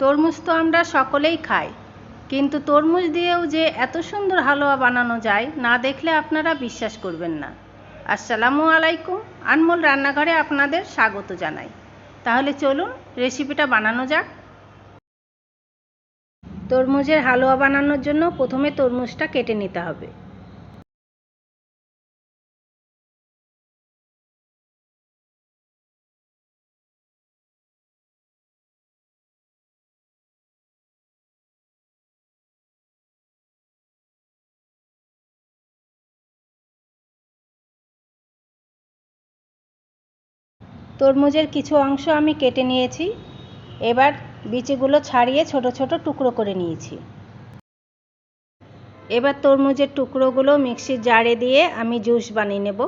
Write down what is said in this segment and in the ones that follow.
তরমুজ তো আমরা সকলেই খাই। কিন্তু তরমুজ দিয়েও যে এত সুন্দর হালুয়া বানানো যায়, না দেখলে আপনারা বিশ্বাস করবেন না। আসসালামু আলাইকুম, আনমোল রান্নাঘরে আপনাদের স্বাগত জানাই। তাহলে চলুন রেসিপিটা বানানো যাক। তরমুজের হালুয়া বানানোর জন্য প্রথমে তরমুজটা কেটে নিতে হবে। তরমুজের কিছু অংশ আমি কেটে নিয়েছি। এবার বিচিগুলো ছাড়িয়ে ছোট ছোট টুকরো করে নিয়েছি। এবার তরমুজের টুকরোগুলো মিক্সির জারে দিয়ে আমি জুস বানিয়ে নেব।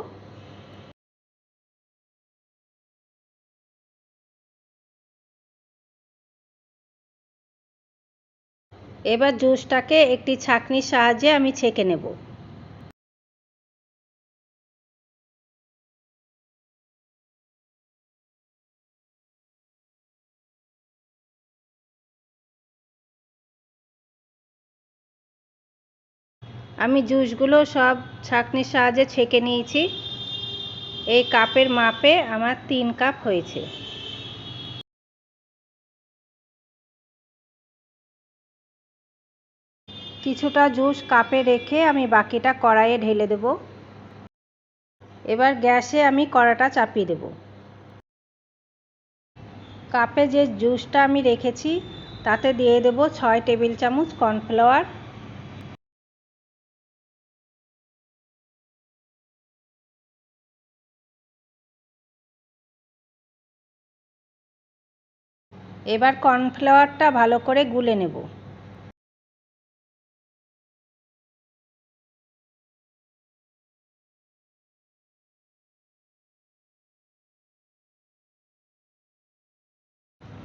এবার জুসটাকে একটি ছাঁকনির সাহায্যে আমি ছেঁকে নেব। আমি জুসগুলো সব ছাঁকনির সাহায্যে ছেঁকে নিয়েছি। এই কাপের মাপে আমার তিন কাপ হয়েছে। কিছুটা জুস কাপে রেখে আমি বাকিটা কড়াইয়ে ঢেলে দেব। এবার গ্যাসে আমি কড়াটা চাপিয়ে দেব। কাপে যে জুসটা আমি রেখেছি, তাতে দিয়ে দেব ছয় টেবিল চামচ কর্নফ্লাওয়ার। এবার কর্নফ্লাওয়ারটা ভালো করে গুলে নেব।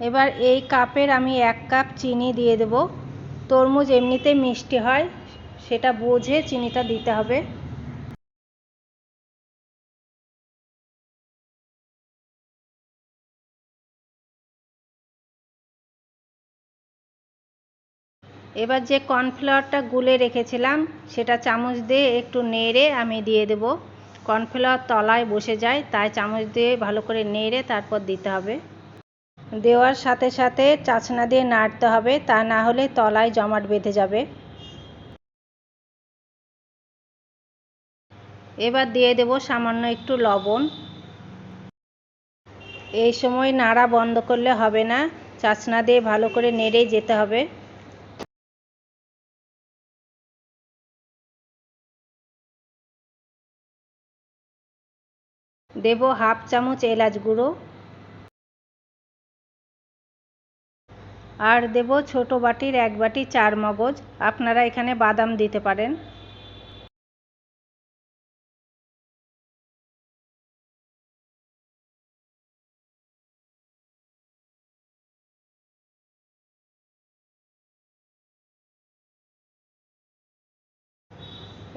এবার এই কাপের আমি এক কাপ চিনি দিয়ে দেব। তরমুজ এমনিতে মিষ্টি হয়, সেটা বুঝে চিনিটা দিতে হবে। এবার যে কর্নফ্লাওয়ারটা গুলে রেখেছিলাম, সেটা চামচ দিয়ে একটু নেড়ে আমি দিয়ে দেব। কর্নফ্লাওয়ার তলায় বসে যায়, তাই চামচ দিয়ে ভালো করে নেড়ে তারপর দিতে হবে। দেওয়ার সাথে সাথে চাছনা দিয়ে নাড়তে হবে, তা না হলে তলায় জমাট বেঁধে যাবে। এবার দিয়ে দেব সামান্য একটু লবণ। এই সময় নাড়া বন্ধ করলে হবে না, চাছনা দিয়ে ভালো করে নেড়েই যেতে হবে। দেব হাফ চামচ এলাচ গুঁড়ো। আর দেব ছোট বাটির এক বাটি চার মগজ। আপনারা এখানে বাদাম দিতে পারেন।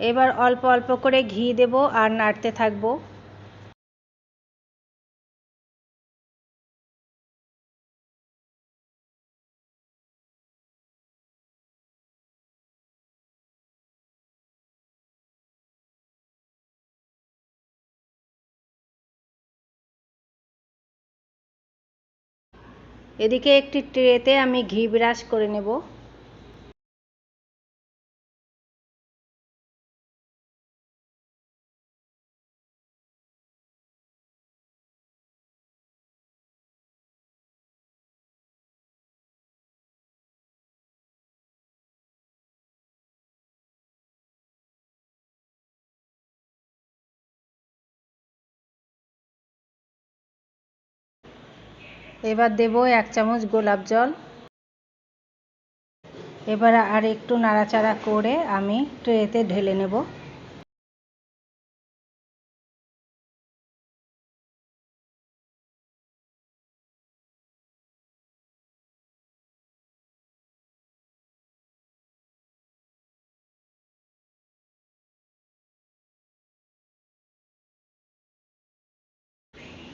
এবার অল্প অল্প করে ঘি দেব আর নাড়তে থাকব। এদিকে একটি ট্রেতে আমি ঘি ব্রাশ করে নেব। এবার দেব এক চামচ গোলাপ জল। এবার আর একটু নাড়াচাড়া করে আমি ট্রেতে ঢেলে নেব।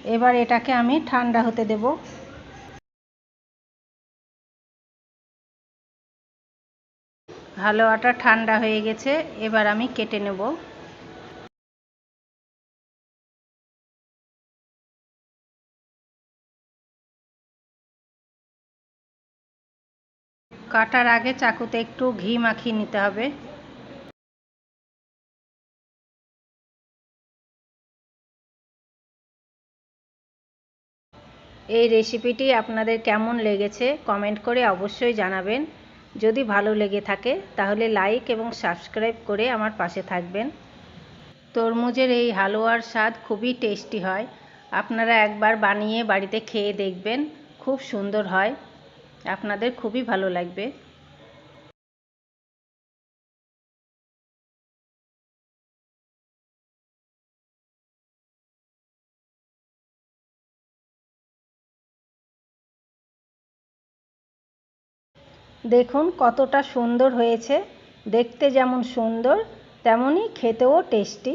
এবার এটাকে আমি ঠান্ডা হতে দেব। হালুয়াটা ঠান্ডা হয়ে গেছে, এবার আমি কেটে নেব। কাটার আগে চাকুতে একটু ঘি মাখিয়ে নিতে হবে। এই রেসিপিটি আপনাদের কেমন লেগেছে কমেন্ট করে অবশ্যই জানাবেন। যদি ভালো লেগে থাকে, তাহলে লাইক এবং সাবস্ক্রাইব করে আমার পাশে থাকবেন। তরমুজের এই হালুয়ার স্বাদ খুবই টেস্টি হয়। আপনারা একবার বানিয়ে বাড়িতে খেয়ে দেখবেন, খুব সুন্দর হয়। আপনাদের খুবই ভালো লাগবে। দেখুন কতটা সুন্দর হয়েছে। দেখতে যেমন সুন্দর তেমনই খেতেও টেস্টি